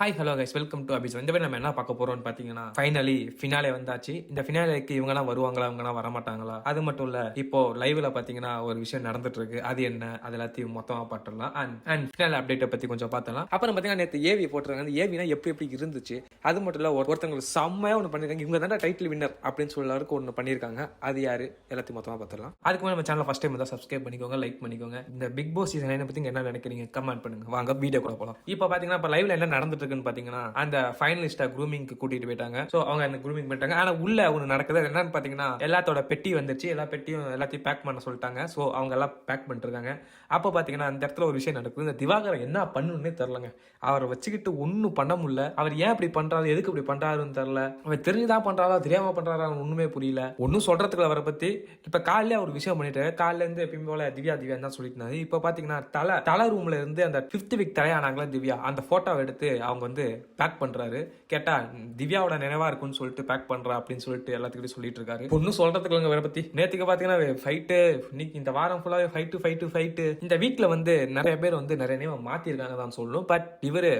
Hi hello guys welcome to அபிஸ் இந்த நம்ம என்ன பார்க்க போறோம்னு பார்த்தீங்கன்னா ஃபைனலி ஃபினாலே வந்தாச்சு. இந்த ஃபினாலேக்கு இவங்கலாம் வருவாங்களா இவங்கலாம் வரமாட்டாங்களா? அது மட்டும் இல்ல இப்போ லைவ்ல பார்த்தீங்கன்னா ஒரு விஷயம் நடந்துட்டு இருக்கு அது என்ன? அது எல்லாத்தையும் மொத்தமாக பார்த்துடலாம். அண்ட் அண்ட் ஃபினாலே அப்டேட்டை பற்றி கொஞ்சம் பார்த்தலாம் அப்புறம் பார்த்தீங்கன்னா நேற்று ஏவி போட்டுருக்காங்க. அந்த ஏவினா எப்படி எப்படி இருந்துச்சு? அது மட்டும் இல்ல ஒருத்தவங்களுக்கு ஒருத்தவங்க செம்மையா ஒன்று பண்ணிருக்காங்க. இவங்க தான் டைட்டில் வின்னர் அப்படின்னு சொல்லறதுக்கு ஒன்று பண்ணியிருக்காங்க அது யாரு? எல்லாத்தையும் மொத்தமாக பார்த்துடலாம். அதுக்கு மேலே நம்ம சேனல் ஃபர்ஸ்ட் டைம் தான் சப்ஸ்கிரைப் பண்ணிக்கோங்க லைக் பண்ணிக்கோங்க. இந்த பிக் பாஸ் சீசன் என்ன பத்தி என்ன நினைக்கிறீங்க? கமெண்ட் பண்ணுங்க. வாங்க வீடியோ கூட போகலாம் இப்போ பாத்தீங்கன்னா இப்போ லைவ்ல என்ன நடந்துட்டு நடந்திருக்குன்னு பாத்தீங்கன்னா அந்த ஃபைனலிஸ்டா க்ரூமிங்க்கு கூட்டிட்டு போயிட்டாங்க. சோ அவங்க அந்த க்ரூமிங் பண்ணிட்டாங்க. ஆனா உள்ள ஒன்று நடக்குது. என்னன்னு பாத்தீங்கன்னா எல்லாத்தோட பெட்டி வந்துருச்சு. எல்லா பெட்டியும் எல்லாத்தையும் பேக் பண்ண சொல்லிட்டாங்க. சோ அவங்க எல்லாம் பேக் பண்ணிட்டு இருக்காங்க அப்போ பாத்தீங்கன்னா அந்த இடத்துல ஒரு விஷயம் நடக்குது. இந்த திவாகரன் என்ன பண்ணுன்னே தெரிலங்க அவரை வச்சுக்கிட்டு ஒன்றும் பண்ண முடியல. அவர் ஏன் இப்படி பண்றாரு? எதுக்கு இப்படி பண்றாருன்னு தெரில அவர் தெரிஞ்சுதான் பண்றாரா? தெரியாம பண்றாரா? ஒண்ணுமே புரியல. ஒன்றும் சொல்றதுக்கு அவரை பத்தி இப்ப காலையில ஒரு விஷயம் பண்ணிட்டாரு. காலையில இருந்து எப்பயும் போல திவ்யா திவ்யா தான் சொல்லிட்டு இருந்தாரு. இப்ப பாத்தீங்கன்னா தலை தலை ரூம்ல இருந்து அந்த ஃபிஃப்த் வீக் தலையானாங்களா திவ்யா. அந்த ஃபோட்டோவை எடுத்து அவங்க அவங்க வந்து பேக் பண்றாரு. கேட்டா திவ்யாவோட நினைவா இருக்கும்னு சொல்லிட்டு பேக் பண்றா அப்படின்னு சொல்லிட்டு எல்லாத்துக்கிட்டையும் சொல்லிட்டு இருக்காரு. ஒன்றும் சொல்றதுக்கு இல்லைங்க வேற பத்தி. நேத்துக்கு பாத்தீங்கன்னா ஃபைட்டு இன்னைக்கு இந்த வாரம் ஃபுல்லாவே ஃபைட்டு ஃபைட்டு ஃபைட்டு இந்த வீட்டில் வந்து நிறைய பேர் வந்து நிறைய நேம் மாத்திருக்காங்க தான் சொல்லணும். பட் இவரு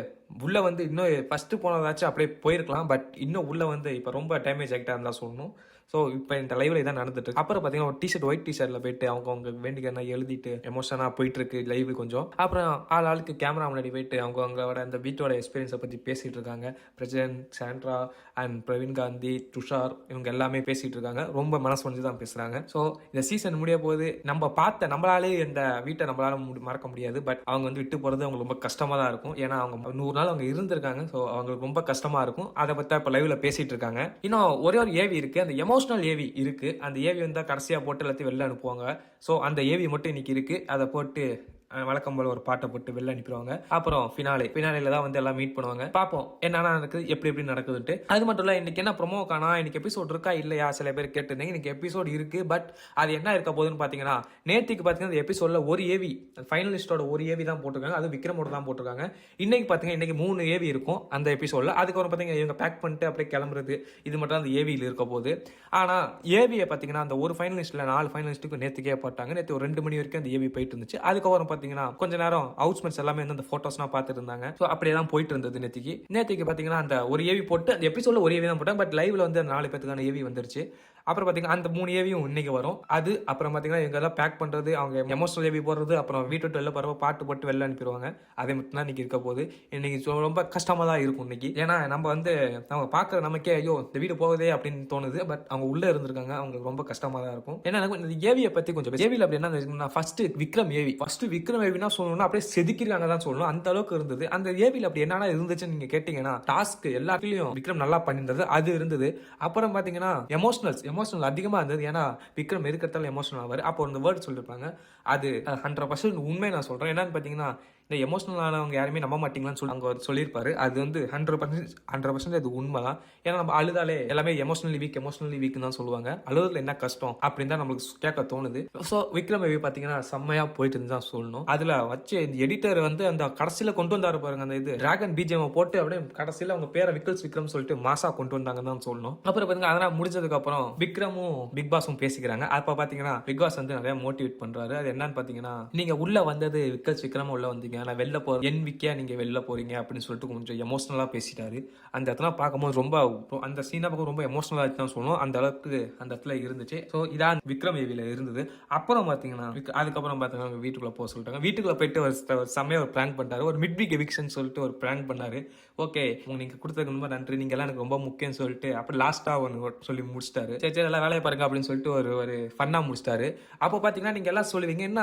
உள்ள வந்து இன்னும் ஃபர்ஸ்ட் போனதாச்சும் அப்படியே போயிருக்கலாம். பட் இன்னும் உள்ள வந்து இப்போ ரொம்ப டேமேஜ் ஆகிட்டா இருந்தா சொல்லணும். ஸோ இப்போ இந்த லைவ்ல இதான் நடந்துட்டு இருக்கு. அப்புறம் பார்த்தீங்கன்னா ஒரு டிஷர்ட் ஒயிட் டிஷர்ட்ல போயிட்டு அவங்க அவங்க வேண்டிக்கிறனா எழுதிட்டு எமோஷனாக போயிட்டு இருக்கு லைவ் கொஞ்சம். அப்புறம் ஆள் ஆளுக்கு கேமரா முன்னாடி போயிட்டு அவங்க அவங்களோட அந்த வீட்டோட எக்ஸ்பீரியன்ஸை பற்றி பேசிட்டு இருக்காங்க. President Sandra and Praveen Gandhi Tushar இவங்க எல்லாமே பேசிட்டு இருக்காங்க. ரொம்ப மனசு வந்து தான் பேசுறாங்க. ஸோ இந்த சீசன் முடிய போது நம்ம பார்த்த நம்மளாலே இந்த வீட்டை நம்மளால முடி- மறக்க முடியாது. பட் அவங்க வந்து விட்டு போறது அவங்களுக்கு ரொம்ப கஷ்டமா தான் இருக்கும். ஏன்னா அவங்க நூறு நாள் அவங்க இருந்திருக்காங்க. ஸோ அவங்களுக்கு ரொம்ப கஷ்டமா இருக்கும். அதை பத்தி இப்போ லைவ்ல பேசிட்டு இருக்காங்க. இன்னும் ஒரே ஒரு ஏவி இருக்கு. அந்த எமோஷனல் ஏவி இருக்கு. அந்த ஏவி வந்து கடைசியா போட்டு எல்லாத்தையும் வெளில அனுப்புவாங்க. ஸோ அந்த ஏவி மட்டும் இன்னைக்கு இருக்கு. அதை போட்டு வழக்கம் போல ஒரு பாட்டை போட்டு வெளில அனுப்பிடுவாங்க. அப்புறம் ஃபினாலே ஃபினாலேல தான் வந்து எல்லாம் மீட் பண்ணுவாங்க. பார்ப்போம் என்னென்ன நடக்குது எப்படி எப்படி நடக்குதுன்ட்டு. அது மட்டும் இல்லை இன்னைக்கு என்ன ப்ரொமோ காணா இன்னைக்கு எபிசோட் இருக்கா இல்லையா? சில பேர் கேட்டிருந்தீங்க இன்னைக்கு எபிசோட் இருக்கு பட் அது என்ன இருக்க போகுதுன்னு பார்த்தீங்கன்னா நேற்றுக்கு பார்த்தீங்கன்னா இந்த எபிசோட்ல ஒரு ஏவி ஃபைனலிஸ்டோட ஒரு ஏவி தான் போட்டிருக்காங்க. அது விக்ரமோட தான் போட்டிருக்காங்க. இன்னைக்கு பார்த்தீங்கன்னா இன்னைக்கு மூணு ஏவி இருக்கும் அந்த எபிசோட்ல அதுக்கப்புறம் பார்த்தீங்கன்னா இவங்க பேக் பண்ணிட்டு அப்படியே கிளம்புறது இது மட்டும் அந்த ஏவியில் இருக்க போகுது. ஆனால் ஏவியை பார்த்தீங்கன்னா அந்த ஒரு ஃபைனலிஸ்ட்ல நாலு ஃபைனலிஸ்ட்டுக்கு நேற்றுக்கே போட்டாங்க. நேற்று ஒரு ரெண்டு மணி வரைக்கும் அந்த ஏவி போயிட்டு இருந்துச்சு. அதுக்கப்புறம் பாத்தீங்கன்னா கொஞ்ச நேரம் அவுட்ஸ்மெண்ட்ஸ் எல்லாமே வந்து அந்த ஃபோட்டோஸ்லாம் பார்த்துட்டு இருந்தாங்க ஸோ அப்படியே தான் போயிட்டு இருந்தது நேற்றுக்கு நேற்றுக்கு பாத்தீங்கன்னா அந்த ஒரு ஏவி போட்டு அந்த எபிசோட ஒரு ஏவி தான் போட்டாங்க பட் லைவ்ல வந்து அந்த நாலு பேத்துக்கான ஏவி வந்துருச்சு. அப்புறம் பார்த்தீங்கன்னா அந்த மூணு ஏவியும் இன்னைக்கு வரும். அது அப்புறம் பார்த்தீங்கன்னா இவங்க எல்லாம் பேக் பண்றது அவங்க எமோஷனல் ஏவி போடுறது அப்புறம் வீட்டு விட்டு வெளில போகிறப்ப பாட்டு போட்டு வெளில அனுப்பிடுவாங்க. அதே மட்டும் தான் இன்னைக்கு இருக்க போகுது. இன்னைக்கு ரொம்ப கஷ்டமாக தான் இருக்கும் இன்னைக்கு. ஏன்னா நம்ம வந்து நம்ம பார்க்குற நமக்கே ஐயோ இந்த வீடு போகுதே அப்படின்னு தோணுது. பட் அவங்க உள்ளே இருந்திருக்காங்க. அவங்களுக்கு ரொம்ப கஷ்டமாக தான் இருக்கும். ஏன்னா இந்த ஏவியை பற்றி கொஞ்சம் ஏவியில் அப்படி என்ன first Vikram AV first Vikram ஏவினா சொல்லணும்னா அப்படியே செதுக்கிருக்காங்க தான் சொல்லணும். அந்த அளவுக்கு இருந்தது. அந்த ஏவியில் அப்படி என்னென்ன இருந்துச்சுன்னு நீங்கள் கேட்டிங்கன்னா டாஸ்க் எல்லாத்துலேயும் விக்ரம் நல்லா பண்ணியிருந்தது. அது இருந்தது. அப்புறம் பார்த்தீங்கன்னா எமோஷனல்ஸ் எமோஷனல் அதிகமாக இருந்தது. ஏன்னா விக்ரம் இருக்கிறதால எமோஷனல் ஆவார். அப்போ அந்த வேர்ட் சொல்லியிருப்பாங்க அது ஹண்ட்ரட் பர்சன்ட் உண்மை நான் சொல்கிறேன் என்னன்னு பார்த்தீங்கன்னா இந்த எமோஷனல் ஆனவங்க யாருமே நம்ப மாட்டீங்களான்னு சொல்லி அவர் சொல்லியிருப்பாரு. அது வந்து ஹண்ட்ரட் பர்சன்ட் ஹண்ட்ரட் பர்சன்ட் அது உண்மை தான் ஏன்னா நம்ம அழுதாலே எல்லாமே எமோஷனலி வீக் எமோஷனலி வீக் தான் சொல்லுவாங்க. அழுதுல என்ன கஷ்டம் அப்படின்னு தான் நம்மளுக்கு கேட்க தோணுது. ஸோ விக்ரம் மேபி பார்த்தீங்கன்னா செம்மையா போயிட்டு இருந்து தான் சொல்லணும். அதுல வச்சு இந்த எடிட்டர் வந்து அந்த கடைசியில் கொண்டு வந்தாரு பாருங்க அந்த இது டிராகன் பிஜிஎம் போட்டு அப்படியே கடைசியில் அவங்க பேரை விக்கல்ஸ் விக்ரம் சொல்லிட்டு மாசா கொண்டு வந்தாங்கன்னு தான் சொல்லணும். அப்புறம் பாருங்க அதெல்லாம் முடிஞ்சதுக்கு அப்புறம் விக்ரமும் பிக் பாஸும் பேசிக்கிறாங்க. அப்ப பாத்தீங்கன்னா பிக் பாஸ் வந்து நிறைய மோட்டிவேட் பண்றாரு. அது என்னன்னு பாத்தீங்கன்னா நீங்க உள்ள வந்தது விக்கல்ஸ் விக்ரம் உள்ள வந்தீங்க. நான் வெளில போகிற என் விக்கியா? நீங்க வெளில போறீங்க? அப்படின்னு சொல்லிட்டு கொஞ்சம் எமோஷனலா பேசிட்டாரு. அந்த இடத்துல பார்க்கும்போது ரொம்ப அந்த சீனை பக்கம் ரொம்ப எமோஷனலா தான் சொல்லணும். அந்த அளவுக்கு அந்த இடத்துல இருந்துச்சு. ஸோ இதான் விக்ரம் ஏவியில இருந்தது. அப்புறம் பாத்தீங்கன்னா அதுக்கப்புறம் பாத்தீங்கன்னா அவங்க வீட்டுக்குள்ள போக சொல்லிட்டாங்க. வீட்டுக்குள்ள போயிட்டு ஒரு செம்மையாக ஒரு செம்மையா ஒரு பண்ணாரு ஒரு மிட் வீக் எவிக்ஷன் சொல்லிட்டு ஒரு பிராங்க் பண்ணாரு. ஓகே நீங்க கொடுத்ததுக்கு ரொம்ப நன்றி. நீங்க எல்லாம் எனக்கு ரொம்ப முக்கியம் சொல்லிட்டு அப்புறம் லாஸ்டா ஒன்று சொல்லி முடிச்சிட்டாரு. சரி சரி எல்லாம் வேலையை பாருங்க அப்படின்னு சொல்லிட்டு ஒரு ஒரு ஃபன்னா முடிச்சிட்டாரு. அப்போ பாத்தீங்கன்னா நீங்க எல்லாம் சொல்லுவீங்க என்ன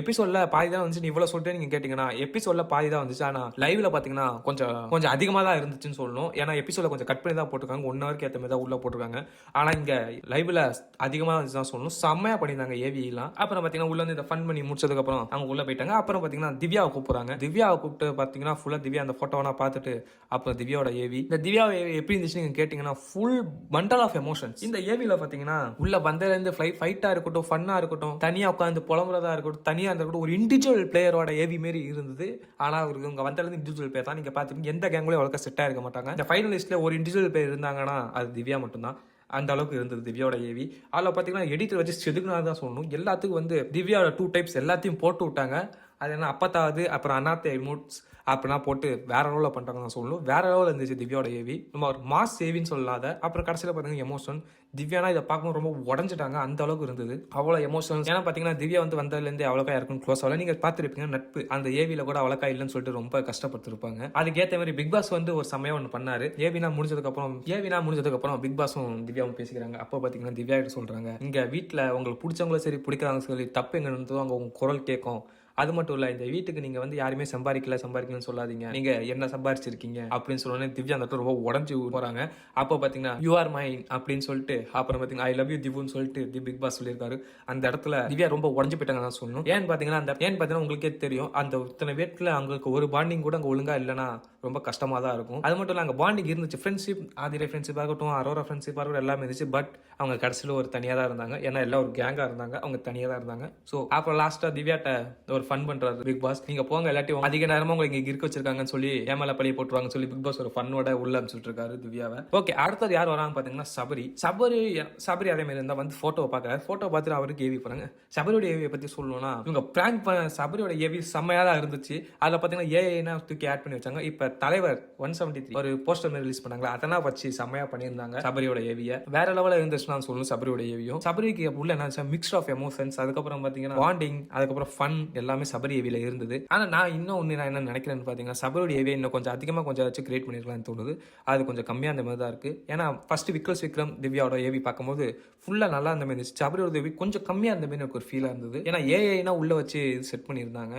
எபிசோட்ல பாதி தான் வந்து நீ இவ்வளவு சொல்லிட்டு நீங்க கேட்டீங்கன்னா எபிசோட்ல பாதி தான் வந்துச்சு. ஆனா லைவ்ல பாத்தீங்கன்னா கொஞ்சம் கொஞ்சம் அதிகமா தான் இருந்துச்சுன்னு சொல்லணும். ஏன்னா எபிசோட கொஞ்சம் கட் பண்ணி தான் போட்டிருக்காங்க. ஒன் ஹவருக்கு ஏற்ற மாதிரி தான் உள்ள போட்டிருக்காங்க. ஆனா இங்க லைவ்ல அதிகமா இருந்துச்சு தான் சொல்லணும். செம்மையா பண்ணியிருந்தாங்க ஏவி எல்லாம் அப்புறம் பாத்தீங்கன்னா உள்ள வந்து இந்த ஃபன் பண்ணி முடிச்சதுக்கு அப்புறம் அவங்க உள்ள போயிட்டாங்க. அப்புறம் பாத்தீங்கன்னா திவ்யாவை கூப்பிடுறாங்க. திவ்யாவை கூப்பிட்டு பாத்தீங்கன்னா ஃபுல்லா திவ்யா அந்த போட்டோவெல்லாம் பார்த்துட்டு அப்புறம் திவ்யாவோட ஏவி இந்த திவ்யா எப்படி இருந்துச்சு நீங்க கேட்டீங்கன்னா ஃபுல் மண்டல் ஆஃப் எமோஷன்ஸ் இந்த ஏவில பாத்தீங்கன்னா உள்ள வந்ததுல இருந்து ஃபைட்டா இருக்கட்டும் ஃபன்னா இருக்கட்டும் தனியா உட்காந்து புலம்புறதா இருக்கட்டும் தனியா இருக்கட்டும் ஒரு இண்டிவிஜுவல் பிளேயரோட ஏவி மாரி இருந்தது. ஆனால் அவருக்கு இவங்க வந்தாலும் இண்டிவிஜுவல் பேர் தான். நீங்கள் பாத்தீங்க எந்த கேங்லயும் அவ்வளோக்கா செட்டாக இருக்க மாட்டாங்க. இந்த ஃபைனலிஸ்ட்ல ஒரு இண்டிவிஜுவல் பேர் இருந்தாங்கன்னா அது திவ்யா மட்டும்தான். அந்த அளவுக்கு இருந்தது திவ்யாவோட ஏவி அதில் பார்த்தீங்கன்னா எடிட்டர் வச்சு செதுக்குனா தான் சொல்லணும். எல்லாத்துக்கும் வந்து திவ்யாவோட டூ டைப்ஸ் எல்லாத்தையும் போட்டு விட்டாங்க. அது என்ன அப்பத்தாவது அப்புறம் அண்ணாத்தே மூட்ஸ் அப்படின்னா போட்டு வேற லெவலில் பண்ணுறாங்க நான் சொல்லணும். வேற லெவலில் இருந்துச்சு திவ்யாவோட ஏவி நம்ம ஒரு மாஸ் ஏவின்னு சொல்லாத அப்புறம் கடைசியில் பார்த்தீங்கன்னா எமோஷன் திவ்யானா இதை பார்க்கும்போது ரொம்ப உடஞ்சிட்டாங்க அந்த அளவுக்கு இருந்தது. அவ்வளோ எமோஷன் ஏன்னா பார்த்தீங்கன்னா திவ்யா வந்து வந்ததுலேருந்து அவ்வளோக்கா யாருக்கும் க்ளோஸ் ஆகல. நீங்கள் பார்த்துருப்பீங்க நட்பு. அந்த ஏவியில் கூட அவ்வளோக்கா இல்லைன்னு சொல்லிட்டு ரொம்ப கஷ்டப்பட்டுருப்பாங்க. அதுக்கேற்ற மாதிரி பிக் பாஸ் வந்து ஒரு சமயம் ஒன்று பண்ணாரு. ஏவினா முடிஞ்சதுக்கப்புறம் ஏவினா முடிஞ்சதுக்கப்புறம் பிக் பாஸும் திவ்யாவும் பேசிக்கிறாங்க. அப்போ பார்த்தீங்கன்னா திவ்யா கிட்ட சொல்கிறாங்க இங்கே வீட்டில் உங்களுக்கு பிடிச்சவங்களும் சரி பிடிக்கிறாங்க சொல்லி தப்பு எங்கே இருந்ததோ அங்கே உங்கள் குரல் கேட்கும். அது மட்டும் இல்ல இந்த வீட்டுக்கு நீங்க வந்து யாருமே சம்பாதிக்கல சம்பாதிக்கலன்னு சொல்லாதீங்க. நீங்க என்ன சம்பாரிச்சிருக்கீங்க அப்படின்னு சொன்னோன்னே திவ்யா அந்த ரொம்ப உடஞ்சி போறாங்க. அப்போ பாத்தீங்கன்னா யூ ஆர் மைன் அப்படின்னு சொல்லிட்டு அப்புறம் பாத்தீங்கன்னா ஐ லவ் யூ திவ்னு சொல்லிட்டு தி பிக் பாஸ் சொல்லியிருக்காரு. அந்த இடத்துல திவ்யா ரொம்ப உடஞ்சு போயிட்டாங்க தான் சொல்லணும். ஏன்னு பாத்தீங்கன்னா அந்த ஏன்னு பாத்தீங்கன்னா உங்களுக்கே தெரியும் அந்த இத்தனை வீட்டுல அவங்களுக்கு ஒரு பாண்டிங் கூட அங்க ஒழுங்கா இல்லைன்னா ரொம்ப கஷ்டமா தான் இருக்கும். அது மட்டும் இல்ல அங்க பாண்டிங் இருந்துச்சு. ஃப்ரெண்ட்ஷிப் ஆதிரை ஃப்ரெண்ட்ஷிப் ஆகட்டும் அரோரா ஃப்ரெண்ட்ஷிப் ஆகட்டும் எல்லாமே இருந்துச்சு. பட் அவங்க கடைசியில் ஒரு தனியாக தான் இருந்தாங்க. ஏன்னா எல்லாம் ஒரு கேங்காக இருந்தாங்க. அவங்க தனியாக தான் இருந்தாங்க. ஸோ அப்புறம் லாஸ்ட்டாக திவ்யாட்ட ஒரு ஃபன் பண்ணுறாரு பிக் பாஸ் நீங்கள் போங்க எல்லாத்தையும் அதிக நேரமாக உங்களுக்கு இங்கே இருக்க வச்சிருக்காங்கன்னு சொல்லி ஏமால பழைய போட்டுருவாங்கன்னு சொல்லி பிக் பாஸ் ஒரு ஃபன்னோட உள்ள அனுப்பிச்சுட்டு இருக்காரு திவ்யாவை. ஓகே அடுத்தது யார் வராங்க பார்த்தீங்கன்னா சபரி. சபரி சபரி அதே மாதிரி இருந்தால் வந்து ஃபோட்டோவை பாக்குறாரு போட்டோ பார்த்துட்டு அவருக்கு ஏவி போறாங்க சபரியோட ஏவியை பற்றி சொல்லணும்னா இவங்க பிராங்க் பண்ண சபரியோட ஏவி செம்மையாக தான் இருந்துச்சு. அதில் பார்த்தீங்கன்னா ஏஐனா தூக்கி ஆட் பண்ணி வச்சாங்க. இப்போ தலைவர் ஒன் செவன்டி த்ரீ ஒரு போஸ்டர் மாதிரி ரிலீஸ் பண்ணாங்களா அதெல்லாம் வச்சு செம்மையாக பண்ணியிருந்தாங்க சபரியோட ஏவியை வேற லெவலில் இருந்துச்சுன்னா சொல்லணும் சபரியோட ஏவியும் சபரிக்கு உள்ள என்ன மிக்ஸ் ஆஃப் எமோஷன்ஸ் அதுக்கப்புறம் பார்த்தீங்கன்னா பாண்டிங் அதுக்கப்புறம் ஃபன் எல்லாம் எல்லாமே சபரி ஏவியில் இருந்தது. ஆனால் நான் இன்னும் ஒன்று நான் என்ன நினைக்கிறேன்னு பார்த்தீங்கன்னா சபரோட ஏவியை இன்னும் கொஞ்சம் அதிகமாக கொஞ்சம் வச்சு கிரியேட் பண்ணிருக்கலாம்னு தோணுது. அது கொஞ்சம் கம்மியாக அந்த மாதிரி தான் இருக்குது ஏன்னா ஃபஸ்ட்டு விக்ரஸ் விக்ரம் திவ்யாவோட ஏவி பார்க்கும்போது ஃபுல்லாக நல்லா இருந்த மாதிரி இருந்துச்சு. சபரியோட ஏவி கொஞ்சம் கம்மியாக இருந்த மாதிரி எனக்கு ஒரு ஃபீலாக இருந்தது. ஏன்னா ஏஐனா உள்ளே வச்சு செட் பண்ணியிருந்தாங்க.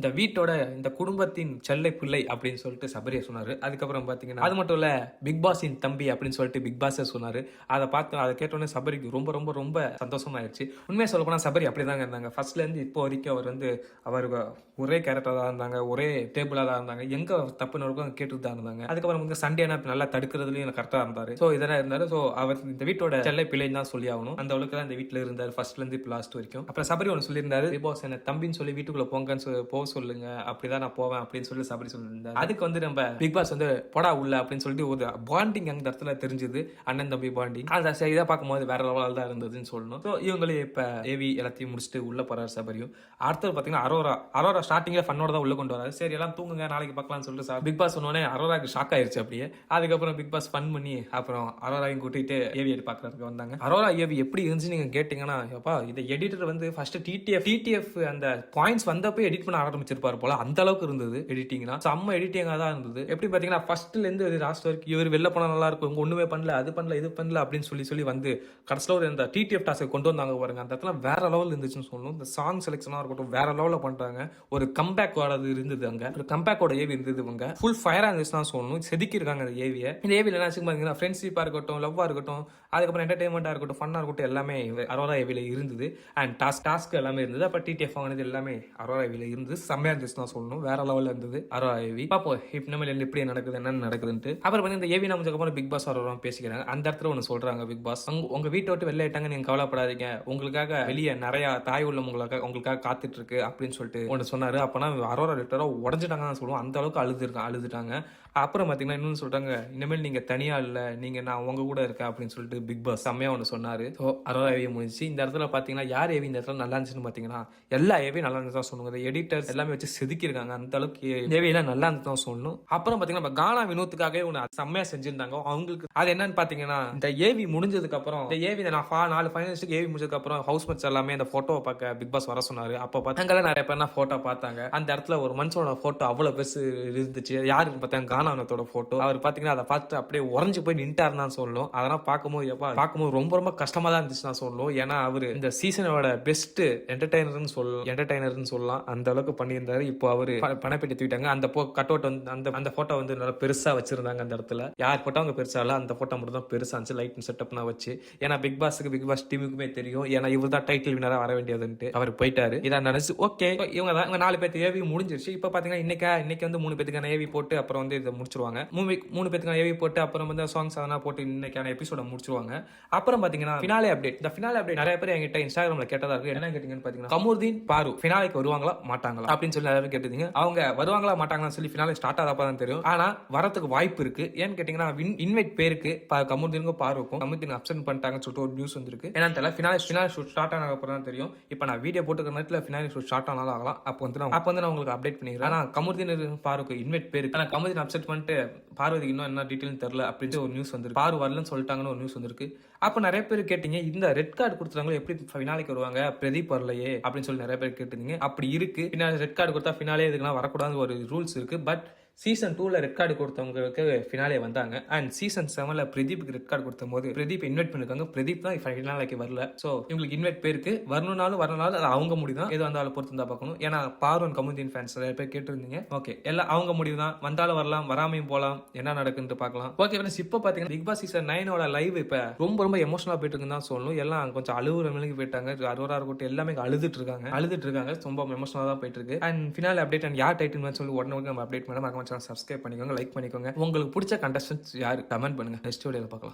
இந்த வீட்டோட இந்த குடும்பத்தின் செல்லை பிள்ளை அப்படின்னு சொல்லிட்டு சபரியை சொன்னாரு. அதுக்கப்புறம் பாத்தீங்கன்னா அது மட்டும் இல்ல பிக் பாஸின் தம்பி அப்படின்னு சொல்லிட்டு பிக் பாஸே சொன்னாரு. அதை பார்த்து அதை கேட்டோன்னே சபரிக்கு ரொம்ப ரொம்ப ரொம்ப சந்தோஷமாயிருச்சு. உண்மையை சொல்ல போனா சபரி அப்படிதாங்க இருந்தாங்க. ஃபர்ஸ்ட்ல இருந்து இப்போ வரைக்கும் அவர் வந்து அவர் ஒரே கேரக்டரா தான் இருந்தாங்க ஒரே டேபிளா தான் இருந்தாங்க. எங்க தப்பு நடக்கும் கேட்டுட்டு தான் இருந்தாங்க. அதுக்கப்புறம் வந்து சண்டே நல்லா தடுக்கிறதுலயும் கரெக்டா இருந்தாரு. ஸோ இதெல்லாம் இருந்தாரு. ஸோ அவர் இந்த வீட்டோட செல்லை பிள்ளைன்னு தான் சொல்லி ஆகணும். அந்த அளவுக்கு தான் இந்த வீட்டுல இருந்தாரு ஃபர்ஸ்ட்ல இருந்து இப்போ லாஸ்ட் வரைக்கும். அப்புறம் சபரி ஒன்று சொல்லியிருந்தாரு பிக் பாஸ் என்ன தம்பின்னு சொல்லி வீட்டுக்குள்ள போங்கன்னு சொல்லி போக சொல்லுங்க அப்படிதான் நான் போவேன் அப்படின்னு சொல்லி சபரி சொல்லியிருந்தாரு. அதுக்கு வந்து நம்ம பிக் பாஸ் வந்து போடா உள்ள அப்படின்னு சொல்லிட்டு ஒரு பாண்டிங் அந்த இடத்துல தெரிஞ்சது அண்ணன் தம்பி பாண்டிங் அந்த இதை பார்க்கும்போது வேற லெவலில் தான் இருந்ததுன்னு சொல்லணும். ஸோ இவங்களே இப்ப ஏவி எல்லாத்தையும் முடிச்சுட்டு உள்ள போறாரு சபரியும். அடுத்தது பாத்தீங்கன்னா அரோரா. அரோரா ஸ்டார்டிங்ல ஃபன்னோட தான் உள்ள கொண்டு வராரு. சரி எல்லாம் தூங்குங்க நாளைக்கு பார்க்கலாம்னு சொல்லிட்டு பிக் பாஸ் சொன்னோடனே அரோராக்கு ஷாக் ஆயிருச்சு அப்படியே. அதுக்கப்புறம் பிக் பாஸ் ஃபன் பண்ணி அப்புறம் அரோராவையும் கூட்டிட்டு ஏவி எடி பார்க்கறதுக்கு வந்தாங்க. அரோரா ஏவி எப்படி இருந்துச்சு நீங்க கேட்டீங்கன்னா எப்பா இந்த எடிட்டர் வந்து ஃபர்ஸ்ட் டிடிஎஃப் டிடிஎஃப் அந்த பாயிண்ட்ஸ் வந்தப்போ எடிட் பண்ண ஆரம்பிச்சிருப்பாரு போல அந்த அளவுக்கு இருந்தது எடிட்டிங்னா செம்ம எடிட்டிங்காக தான் இருந்தது. எப்படி பார்த்தீங்கன்னா ஃபர்ஸ்ட்ல இருந்து லாஸ்ட் வரைக்கும் இவர் வெளில போனால் நல்லா இருக்கும் இவங்க பண்ணல அது பண்ணல இது பண்ணல அப்படின்னு சொல்லி சொல்லி வந்து கடைசியில் ஒரு இந்த டிடிஎஃப் டாஸ்க் கொண்டு வந்தாங்க பாருங்க. அந்த இடத்துல வேற லெவல் இருந்துச்சுன்னு சொல்லணும். இந்த சாங் செலெக்ஷனாக இருக்கட்டும் வேற லெவலில் பண்ணுறாங்க ஒரு கம்பேக் ஓடது இருந்தது அங்கே. ஒரு கம்பேக்கோட ஏவி இருந்தது இவங்க ஃபுல் ஃபயரா இருந்துச்சுன்னா சொல்லணும். செதுக்கியிருக்காங்க அந்த ஏவியை இந்த ஏவியில் என்ன பார்த்தீங்கன்னா ஃப்ரெண்ட்ஷிப்பாக இருக்கட்டும் லவ்வாக இருக்கட்டும் அதுக்கப்புறம் என்டர்டைன்மெண்ட்டாக இருக்கட்டும் ஃபன்னாக இருக்கட்டும் எல்லாமே அரோரா ஏவியில் இருந்தது. அண்ட் டாஸ்க் டாஸ்க் எல்லாமே இருந்தது. அப்போ டிடிஎஃப் வாங்கினது எல்லாமே அரோரா ஏவியில் இருந்தது. செம்மையா இருந்துச்சு தான் சொல்லணும். வேற லெவலில் இருந்தது. அரோ ஏவி பாப்போ இனிமேல் நம்ம எப்படி நடக்குது என்னென்ன நடக்குதுன்ட்டு. அப்புறம் வந்து இந்த ஏவி நமக்கு பிக் பாஸ் வரோம் பேசிக்கிறாங்க. அந்த இடத்துல ஒன்று சொல்றாங்க பிக் பாஸ் உங்க வீட்டை விட்டு வெளில ஆயிட்டாங்க நீங்க கவலைப்படாதீங்க. உங்களுக்காக வெளியே நிறைய தாய் உள்ள உங்களுக்காக உங்களுக்காக காத்துட்டு இருக்கு அப்படின்னு சொல்லிட்டு ஒன்று சொன்னாரு. அப்பனா அரோரா லிட்டரா உடஞ்சிட்டாங்கன்னு சொல்லுவோம். அந்த அளவுக்கு அழுதுருக்கான் அழுதுட்டாங்க. அப்புறம் பாத்தீங்கன்னா இன்னொன்று சொல்றாங்க இனிமேல் நீங்க தனியா இல்ல நீங்க நான் உங்க கூட இருக்கேன் அப்படின்னு சொல்லிட்டு பிக் பாஸ் செம்மையா ஒன்று சொன்னாரு. ஸோ அரோரா ஏவி முடிஞ்சு இந்த இடத்துல பாத்தீங்கன்னா யார் ஏவி இந்த இடத்துல நல்லா இருந்துச்சுன்னு பாத்தீங்கன்னா எல்லா ஏவியும் நல்லா இருந்துச்சு தான் சொல்லுங்க எடிட்டர்ஸ் எல்லாமே வச்சு செதுக்கியிருக்காங்க. அந்த அளவுக்கு தேவையெல்லாம் நல்லா இருந்து தான் சொல்லணும். அப்புறம் பாத்தீங்கன்னா நம்ம கானா வினோத்துக்காகவே ஒன்று செம்மையா செஞ்சிருந்தாங்க. அவங்களுக்கு அது என்னன்னு பாத்தீங்கன்னா இந்த ஏவி முடிஞ்சதுக்கு அப்புறம் இந்த ஏவி நான் ஃபா- நாலு ஃபைனலிஸ்ட்டுக்கு ஏவி முடிஞ்சதுக்கு அப்புறம் ஹவுஸ் மேட்ச் எல்லாமே அந்த போட்டோவை பார்க்க பிக் பாஸ் வர சொன்னாரு. அப்போ பார்த்தாங்க நிறைய பேர் போட்டோ பார்த்தாங்க. அந்த இடத்துல ஒரு மனுஷனோட போட்டோ அவ்வளவு பெருசு இருந்துச்சு. யாருக்கு பார்த்தாங்க கானானத்தோட போட்டோ அவர் பாத்தீங்கன்னா அதை பார்த்து அப்படியே உறைஞ்சு போய் நின்ட்டாருன்னு தான் சொல்லணும். அதெல்லாம் பார்க்கும்போது எப்பா பார்க்கும்போது ரொம்ப ரொம்ப கஷ்டமா தான் இருந்துச்சு நான் சொல்லணும். ஏன்னா அவர் இந்த சீசனோட பெஸ்ட் என்டர்டைனர்னு சொல்லலாம் என்டர்டைனர்னு சொல்லலாம். அந்த அளவுக்கு பண்ணியிருந்தாரு. இப்போ அவர் ப- பணப்பெட்டி தூக்கிட்டாங்க. அந்த கட் அவுட் வந்து அந்த அந்த போட்டோ வந்து நல்லா பெருசாக வச்சிருந்தாங்க அந்த இடத்துல. யார் போட்டோ அவங்க பெருசாக இல்லை அந்த போட்டோ மட்டும் தான் பெருசாக இருந்துச்சு லைட் செட்டப்னா வச்சு. ஏன்னா பிக் பாஸ்க்கு பிக் பாஸ் டீமுக்குமே தெரியும். ஏன்னா இவர் தான் டைட்டில் வினராக வர வேண்டியதுன்ட்டு அவர் போயிட்டாரு. இதான் நினைச்சு ஓகே இவங்க தான் இவங்க நாலு பேர்த்து ஏவி முடிஞ்சிருச்சு. இப்போ பார்த்தீங்கன்னா இன்னைக்கா இன்னைக்கு வந்து மூணு பேத்துக்கான ஏவி போட்டு அப்புறம் வந்து இதை முடிச்சிருவாங்க. மூணு மூணு பேத்துக்கான ஏவி போட்டு அப்புறம் வந்து சாங்ஸ் அதெல்லாம் போட்டு இன்னைக்கான எபிசோட முடிச்சிருவாங்க. அப்புறம் பார்த்தீங்கன்னா ஃபினாலே அப்டேட் இந்த ஃபினாலே அப்டேட் நிறைய பேர் என்கிட்ட இன்ஸ்டாகிராம்ல கேட்டதா இருக்கு. என்ன கேட்டீங்கன்னு பார்த்தீங்கன்னா கமுர்தீன் பாரு. ஃபினாலேக்கு வருவாங்களா மாட்டாங்களா? அப்படின்னு சொல்லி நிறைய பேர் அவங்க வருவாங்களா மாட்டாங்களான்னு சொல்லி ஃபினாலே ஸ்டார்ட் ஆதப்பா தான் தெரியும். ஆனா வரதுக்கு வாய்ப்பு இருக்கு. ஏன்னு கேட்டீங்கன்னா இன்வைட் பேருக்கு கமுதினுக்கும் கமருதீனுக்கும் பாருக்கும் கமருதீன் அப்சென்ட் பண்ணிட்டாங்கன்னு சொல்லிட்டு ஒரு நியூஸ் வந்திருக்கு. ஏன்னா தெரியல. ஃபினாலே ஃபினாலே ஷூட் ஸ்டார்ட் ஆன அப்புறம் தான் தெரியும். இப்போ நான் வீடியோ போட்டுக்கிற நேரத்தில் ஃபினாலே ஷூட் ஸ்டார்ட் ஆனாலும் ஆகலாம். அப்போ வந்து நான் அப்போ வந்து நான் உங்களுக்கு அப்டேட் பண்ணிக்கிறேன் ஆனால் கமருதீன் பாருக்கு இன்வைட் பேருக்கு ஆனால் கமுதின் அப்செட் பண்ணிட்டு பார்வதிக்கு இன்னும் என்ன டீட்டெயில் தெரியல அப்படின்னு ஒரு நியூஸ் வந்திருக்கு. பாரு வரலன்னு சொல்லிட்டாங்கன்னு ஒரு நியூஸ் வந்திருக்கு. அப்போ நிறைய பேர் கேட்டீங்க இந்த ரெட் கார்டு கொடுத்துறாங்களோ எப்படி ஃபினாலிக்கு வருவாங்க? பிரதீப் வரலையே அப்படின்னு சொல்லி நிறைய பேர் கேட்டிருந்தீங்க. அப்படி இருக்கு. பின்னாடி ரெட் கார்டு கொடுத்தா ஃபினாலே இதுக்கெல்லாம் வரக்கூடாது ஒரு ரூல்ஸ் இருக்கு. பட் சீசன் டூவில் ரெட் கார்டு கொடுத்தவங்களுக்கு ஃபினாலே வந்தாங்க. அண்ட் சீசன் செவனில் பிரதீப்க்கு ரெட் கார்டு கொடுத்த போது பிரதீப் இன்வைட் பண்ணிருக்காங்க. பிரதீப் தான் ஃபினாலேக்கு வரல. ஸோ இவங்களுக்கு இன்வைட் பேருக்கு வரணும்னாலும் வரணும்னாலும் அது அவங்க முடிவு தான். எது வந்தாலும் பொறுத்து தான் பார்க்கணும். ஏன்னா பார்வன் கமுதின் ஃபேன்ஸ் நிறைய பேர் கேட்டிருந்தீங்க. ஓகே எல்லாம் அவங்க முடிவு தான். வந்தாலும் வரலாம் வராமையும் போகலாம் என்ன நடக்குன்னு பார்க்கலாம். ஓகே ஃப்ரெண்ட்ஸ் இப்போ பார்த்தீங்கன்னா பிக் பாஸ் சீசன் நைனோட லைவ் இப்போ ரொம்ப ரொம்ப எமோஷனலாக போயிட்டு இருக்குன்னு தான் சொல்லணும். எல்லாம் கொஞ்சம் அழுகுற நிலைக்கு போயிட்டாங்க. அரோரா இருக்கட்டும் எல்லாமே அழுதுட்டு இருக்காங்க. அழுதுட்டு இருக்காங்க. ரொம்ப எமோஷனலாக தான் போயிட்டு இருக்கு அண்ட் ஃபினால் அப்டேட் அண்ட் யார் டைட்டில் சொல்லி உடனே உடனே நம்ம அப்டேட் பண்ண மறக்காம சேனல் சப்ஸ்கிரைப் பண்ணிக்கோங்க லைக் பண்ணிக்கோங்க. உங்களுக்கு பிடிச்ச கண்டஸ்டன்ஸ் யார்? கமெண்ட் பண்ணுங்க. நெக்ஸ்ட் வீடியோவில் பார்க்கலாம்.